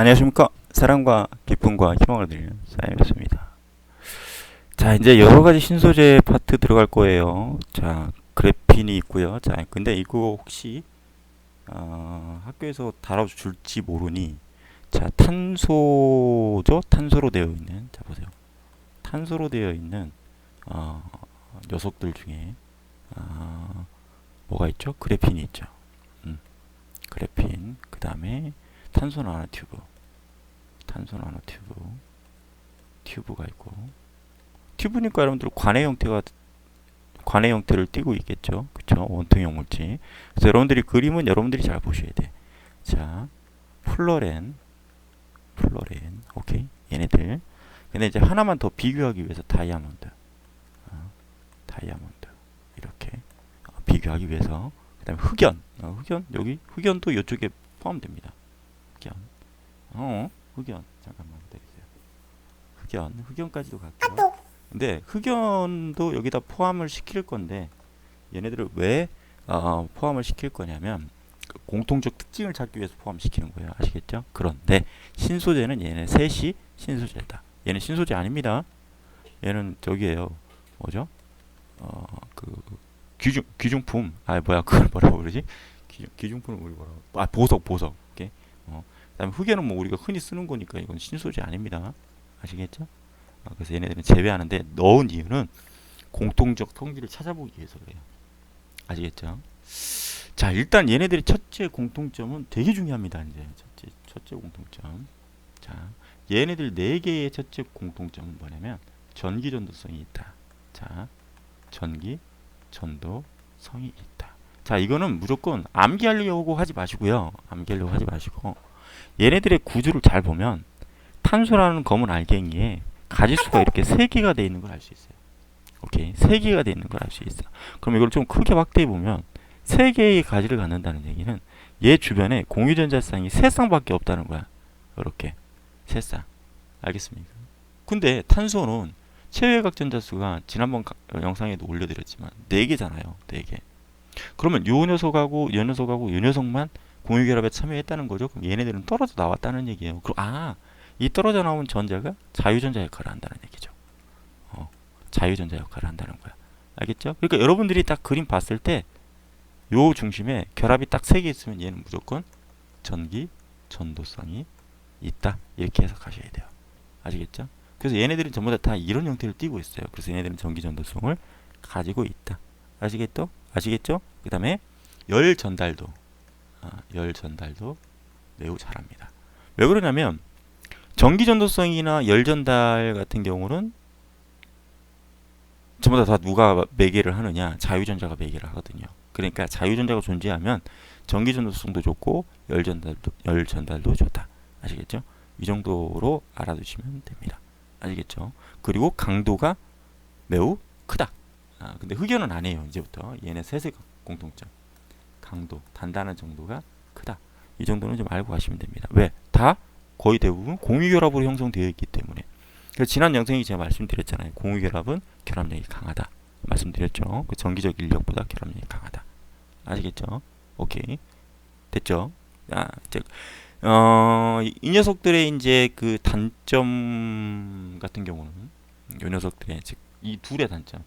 안녕하십니까. 사랑과 기쁨과 희망을 드리는 사임이었습니다. 자 이제 여러가지 신소재 파트 들어갈 거예요. 자 그래핀이 있고요. 자 근데 이거 혹시 어, 학교에서 다뤄줄지 모르니 자 탄소죠? 탄소로 되어 있는 자 보세요. 탄소로 되어 있는 어, 녀석들 중에 어, 뭐가 있죠? 그래핀이 있죠. 음, 그래핀 그 다음에 탄소 나노 튜브. 탄소 나노 튜브. 튜브가 있고. 튜브니까 여러분들 관의 형태가 관의 형태를 띠고 있겠죠? 그쵸? 원통형 물질. 그래서 여러분들이 그림은 여러분들이 잘 보셔야 돼자 플로렌. 플로렌. 오케이. 얘네들. 근데 이제 하나만 더 비교하기 위해서 다이아몬드. 어, 다이아몬드. 이렇게. 어, 비교하기 위해서. 그 다음에 흑연. 어, 흑연. 여기 흑연도 이쪽에 포함됩니다 흑연. 어 흑연. 잠깐만 기다리세요. 흑연. 흑연까지도 갈게요. 근데 흑연도 여기다 포함을 시킬 건데 얘네들을 왜 어, 포함을 시킬 거냐면 그 공통적 특징을 찾기 위해서 포함시키는 거예요. 아시겠죠? 그런데 신소재는 얘네 셋이 신소재다. 얘는 신소재 아닙니다. 얘는 저기에요. 뭐죠? 어그 귀중 귀중품. 아 뭐야. 그걸 뭐라고 그러지? 귀, 귀중품을 우리 뭐라고? 아 보석 보석 다음에 흑연은 뭐 우리가 흔히 쓰는 거니까 이건 신소재 아닙니다. 아시겠죠? 어, 그래서 얘네들은 제외하는데 넣은 이유는 공통적 통지를 찾아보기 위해서 그래요. 아시겠죠? 자 일단 얘네들의 첫째 공통점은 되게 중요합니다 이제. 첫째 첫째 공통점. 자 얘네들 네 개의 첫째 공통점은 뭐냐면 전기 전도성이 있다. 자 전기 전도성이 있다. 자 이거는 무조건 암기하려고 하지 마시고요. 암기하려고 하지 마시고 얘네들의 구조를 잘 보면 탄소라는 검은 알갱이에 가지수가 이렇게 세 개가 돼 있는 걸 알 수 있어요. 오케이? 세 개가 돼 있는 걸 알 수 있어. 그럼 이걸 좀 크게 확대해 보면 세 개의 가지를 갖는다는 얘기는 얘 주변에 공유전자쌍이 세 쌍밖에 없다는 거야. 이렇게. 세 쌍. 알겠습니까? 근데 탄소는 체외각 전자수가 지난번 가- 어, 영상에도 올려드렸지만 4개잖아요. 4개. 그러면 요 녀석하고 요 녀석하고 요 녀석만 공유결합에 참여했다는 거죠 그럼 얘네들은 떨어져 나왔다는 얘기예요 그럼 아 이 떨어져 나온 전자가 자유전자 역할을 한다는 얘기죠 어, 자유전자 역할을 한다는 거야 알겠죠 그러니까 여러분들이 딱 그림 봤을 때 요 중심에 결합이 딱 세 개 있으면 얘는 무조건 전기 전도성이 있다 이렇게 해석하셔야 돼요 아시겠죠? 그래서 얘네들은 전부 다, 다 이런 형태를 띠고 있어요. 그래서 얘네들은 전기 전도성을 가지고 있다. 아시겠죠? 아시겠죠? 그 다음에 열 전달도 아, 열 전달도 매우 잘합니다. 왜 그러냐면 전기 전도성이나 열 전달 같은 경우는 전부 다, 다 누가 매개를 하느냐? 자유전자가 매개를 하거든요. 그러니까 자유전자가 존재하면 전기 전도성도 좋고 열 전달도 열 전달도 좋다. 아시겠죠? 이 정도로 알아두시면 됩니다. 아시겠죠? 그리고 강도가 매우 크다. 아, 근데 흑연은 아니에요. 이제부터 얘네 셋의 공통점. 강도, 단단한 정도가 크다. 이 정도는 좀 알고 가시면 됩니다. 왜? 다 거의 대부분 공유결합으로 형성되어 있기 때문에. 그래서 지난 영상에 제가 말씀드렸잖아요. 공유결합은 결합력이 강하다. 말씀드렸죠. 그 전기적 인력보다 결합력이 강하다. 아시겠죠? 오케이. 됐죠? 아, 즉 어, 이, 이 녀석들의 이제 그 단점 같은 경우는 이 녀석들의 즉 이 둘의 단점,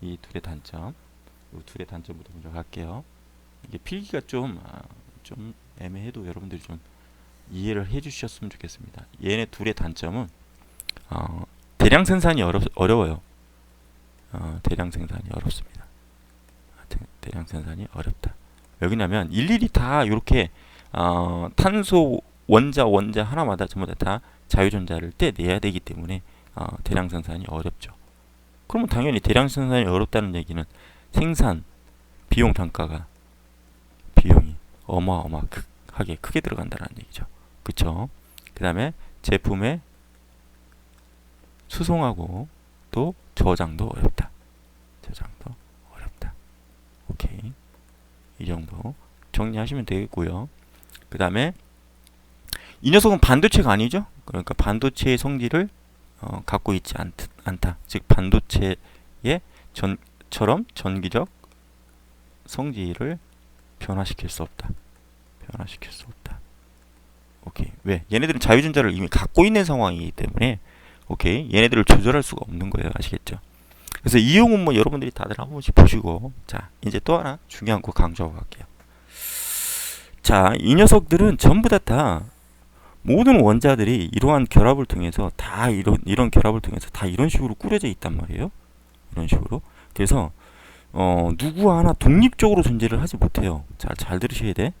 이 둘의 단점, 이 둘의 단점부터 먼저 갈게요. 이게 필기가 좀, 아, 좀 애매해도 여러분들이 좀 이해를 해 주셨으면 좋겠습니다. 얘네 둘의 단점은 어, 대량 생산이 어려, 어려워요. 어, 대량 생산이 어렵습니다. 아, 대, 대량 생산이 어렵다. 왜냐면 일일이 다 이렇게 어, 탄소 원자 원자 하나마다 전부 다, 다 자유전자를 떼내야 되기 때문에 어, 대량 생산이 어렵죠. 그러면 당연히 대량 생산이 어렵다는 얘기는 생산 비용 단가가 비용이 어마어마하게 크게 들어간다는 얘기죠. 그쵸? 그 다음에 제품의 수송하고 또 저장도 어렵다. 저장도 어렵다. 오케이. 이 정도 정리하시면 되겠고요. 그 다음에 이 녀석은 반도체가 아니죠. 그러니까 반도체의 성질을 어, 갖고 있지 않, 않다. 즉 반도체의 전처럼 전기적 성질을 변화시킬 수 없다. 변화시킬 수 없다. 오케이. 왜? 얘네들은 자유전자를 이미 갖고 있는 상황이기 때문에 오케이. 얘네들을 조절할 수가 없는 거예요. 아시겠죠? 그래서 이용은 뭐 여러분들이 다들 한 번씩 보시고 자, 이제 또 하나 중요한 거 강조하고 갈게요. 자, 이 녀석들은 전부 다, 다 모든 원자들이 이러한 결합을 통해서 다 이런 이런 결합을 통해서 다 이런 식으로 꾸려져 있단 말이에요. 이런 식으로. 그래서 어, 누구 하나 독립적으로 존재를 하지 못해요. 자, 잘 들으셔야 돼.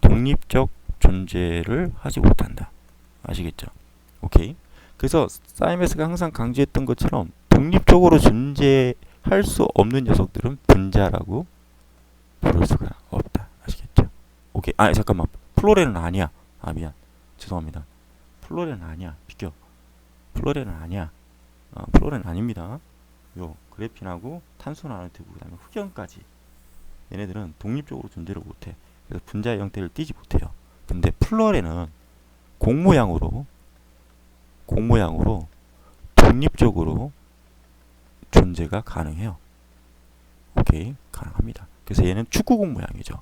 독립적 존재를 하지 못한다. 아시겠죠? 오케이. 그래서 사이메스가 항상 강조했던 것처럼 독립적으로 존재할 수 없는 녀석들은 분자라고 부를 수가 없다. 아시겠죠? 오케이. 아, 잠깐만. 플로레는 아니야. 아, 미안. 죄송합니다. 플로레는 아니야. 비켜. 플로레는 아니야. 어, 플로레는 아닙니다. 요 그래핀하고 탄소 나노튜브 그다음에 흑연까지 얘네들은 독립적으로 존재를 못해. 그래서 분자의 형태를 띠지 못해요. 근데 플로레는 공 모양으로 공 모양으로 독립적으로 존재가 가능해요. 오케이 가능합니다. 그래서 얘는 축구공 모양이죠.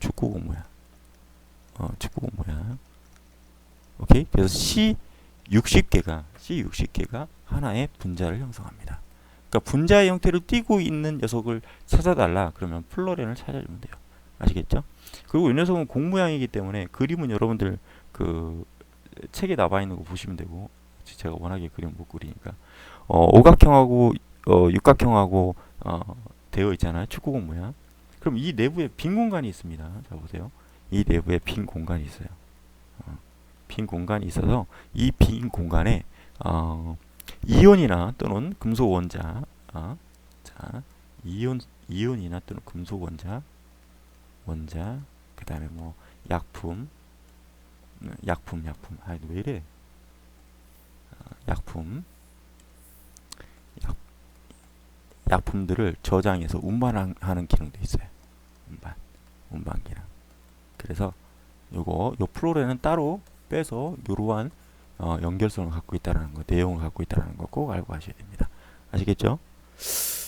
축구공 모양. 어, 축구공 모양. 오케이. 그래서 C 60개가 C 60개가 하나의 분자를 형성합니다. 그러니까 분자의 형태를 띠고 있는 녀석을 찾아달라. 그러면 플로렌을 찾아주면 돼요. 아시겠죠? 그리고 이 녀석은 공 모양이기 때문에 그림은 여러분들 그 책에 나와 있는 거 보시면 되고 제가 워낙에 그림 못 그리니까 어, 오각형하고 어, 육각형하고 어, 되어 있잖아요. 축구공 모양. 그럼 이 내부에 빈 공간이 있습니다. 자 보세요. 이 내부에 빈 공간이 있어요. 어, 빈 공간이 있어서 이 빈 공간에 어, 이온이나 또는 금속 원자, 어, 자 이온 이온이나 또는 금속 원자, 원자, 그 다음에 뭐 약품, 음, 약품, 약품, 아 왜 이래? 어, 약품, 약, 약품들을 저장해서 운반하는 기능도 있어요. 운반, 운반 기능. 그래서 요거 요 플로레는 따로 빼서 요러한 어, 연결성을 갖고 있다는 거, 내용을 갖고 있다는 거 꼭 알고 하셔야 됩니다. 아시겠죠?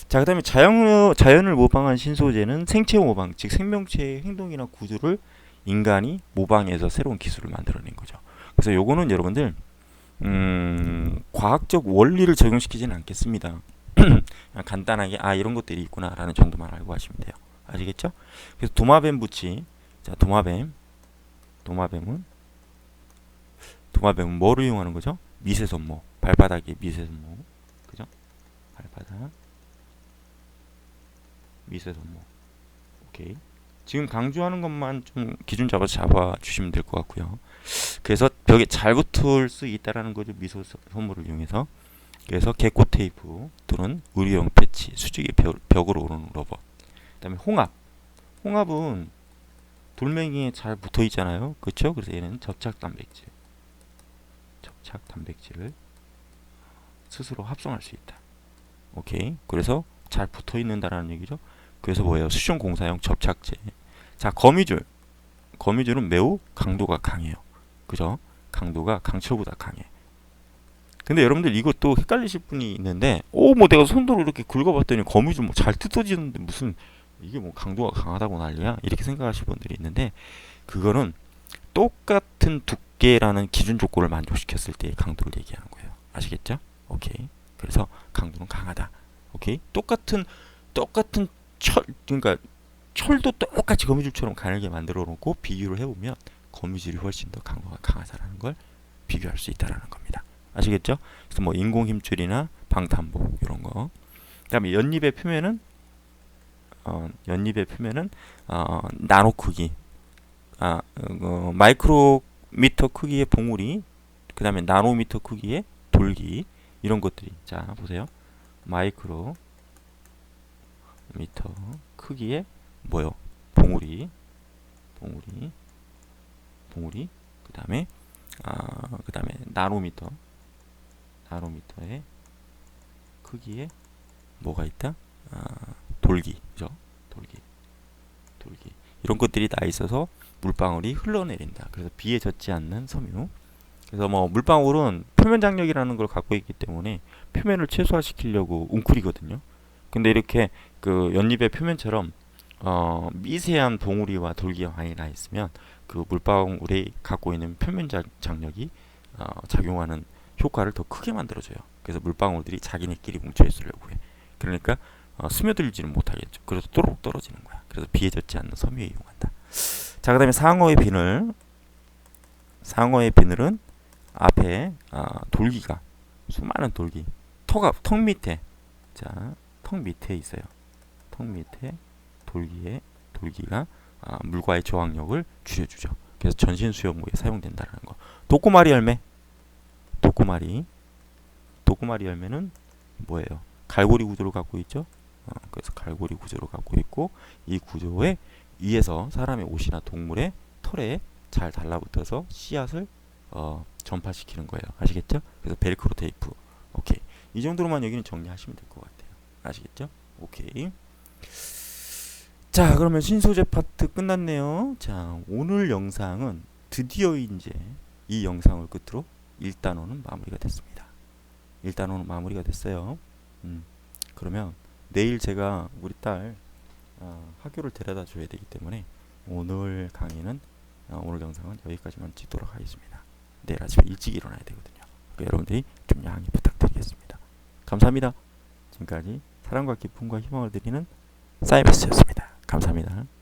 자, 그다음에 자연 자연을 모방한 신소재는 생체 모방, 즉 생명체의 행동이나 구조를 인간이 모방해서 새로운 기술을 만들어낸 거죠. 그래서 요거는 여러분들 음, 과학적 원리를 적용시키지는 않겠습니다. 간단하게 아 이런 것들이 있구나라는 정도만 알고 하시면 돼요. 아시겠죠? 그래서 도마뱀 부치, 자 도마뱀, 도마뱀은 도마뱀은 뭐를 이용하는 거죠? 미세손모, 발바닥에 미세손모, 그죠? 발바닥, 미세손모. 오케이. 지금 강조하는 것만 좀 기준 잡아서 잡아 주시면 될 것 같고요. 그래서 벽에 잘 붙을 수 있다라는 거죠. 미소 손모를 이용해서. 그래서 개코 테이프 또는 의료용 패치, 수직의 벽, 벽으로 오르는 로봇. 그다음에 홍합. 홍합은 돌멩이에 잘 붙어 있잖아요. 그렇죠? 그래서 얘는 접착 단백질. 접착 단백질을 스스로 합성할 수 있다. 오케이. 그래서 잘 붙어 있는다라는 얘기죠. 그래서 뭐예요? 수중 공사용 접착제. 자, 거미줄. 거미줄은 매우 강도가 강해요. 그죠? 강도가 강철보다 강해. 근데 여러분들 이것도 헷갈리실 분이 있는데, 오, 뭐 내가 손으로 이렇게 긁어봤더니 거미줄 뭐 잘 뜯어지는데 무슨 이게 뭐 강도가 강하다고 난리야? 이렇게 생각하실 분들이 있는데, 그거는 똑같은 두께 라는 기준 조건을 만족시켰을 때의 강도를 얘기하는 거예요. 아시겠죠? 오케이. 그래서 강도는 강하다. 오케이. 똑같은 똑같은 철 그러니까 철도 똑같이 거미줄처럼 가늘게 만들어 놓고 비교를 해보면 거미줄이 훨씬 더 강도가 강하다라는 걸 비교할 수 있다라는 겁니다. 아시겠죠? 그래서 뭐 인공 힘줄이나 방탄복 이런 거. 그다음에 연잎의 표면은 어, 연잎의 표면은 어, 나노 크기, 아 어, 마이크로 미터 크기의 봉우리, 그 다음에 나노미터 크기의 돌기 이런 것들이 자 보세요. 마이크로 미터 크기의 뭐요? 봉우리, 봉우리, 봉우리. 그 다음에 아, 그 다음에 나노미터, 나노미터의 크기에 뭐가 있다? 아, 돌기, 죠 돌기, 돌기. 이런 것들이 다 있어서 물방울이 흘러내린다. 그래서 비에 젖지 않는 섬유. 그래서 뭐 물방울은 표면 장력이라는 걸 갖고 있기 때문에 표면을 최소화시키려고 웅크리거든요. 근데 이렇게 그 연잎의 표면처럼 어, 미세한 봉우리와 돌기가 많이 나 있으면 그 물방울이 갖고 있는 표면 자- 장력이 어, 작용하는 효과를 더 크게 만들어줘요. 그래서 물방울들이 자기네끼리 뭉쳐 있으려고 해. 그러니까 어, 스며들지는 못하겠죠. 그래서 또록 떨어지는 거야. 그래서 비에 젖지 않는 섬유에 이용한다. 자, 그 다음에 상어의 비늘. 상어의 비늘은 앞에 아, 돌기가 수많은 돌기 턱, 턱 밑에 자, 턱 밑에 있어요. 턱 밑에 돌기에 돌기가 아, 물과의 저항력을 줄여주죠. 그래서 전신 수영무에 사용된다는 거. 도꼬마리 열매. 도꼬마리. 도꼬마리 열매는 뭐예요? 갈고리 구조를 갖고 있죠. 어, 그래서 갈고리 구조를 갖고 있고 이 구조에 위에서 사람의 옷이나 동물의 털에 잘 달라붙어서 씨앗을 어, 전파시키는 거예요. 아시겠죠? 그래서 벨크로 테이프. 오케이. 이 정도로만 여기는 정리하시면 될 것 같아요. 아시겠죠? 오케이. 자, 그러면 신소재 파트 끝났네요. 자, 오늘 영상은 드디어 이제 이 영상을 끝으로 1단원은 마무리가 됐습니다. 1단원은 마무리가 됐어요. 음, 그러면 내일 제가 우리 딸 어, 학교를 데려다 줘야 되기 때문에 오늘 강의는 어, 오늘 영상은 여기까지만 찍도록 하겠습니다. 내일 아침에 일찍 일어나야 되거든요. 여러분들이 좀 양해 부탁드리겠습니다. 감사합니다. 지금까지 사랑과 기쁨과 희망을 드리는 사이버스였습니다. 감사합니다.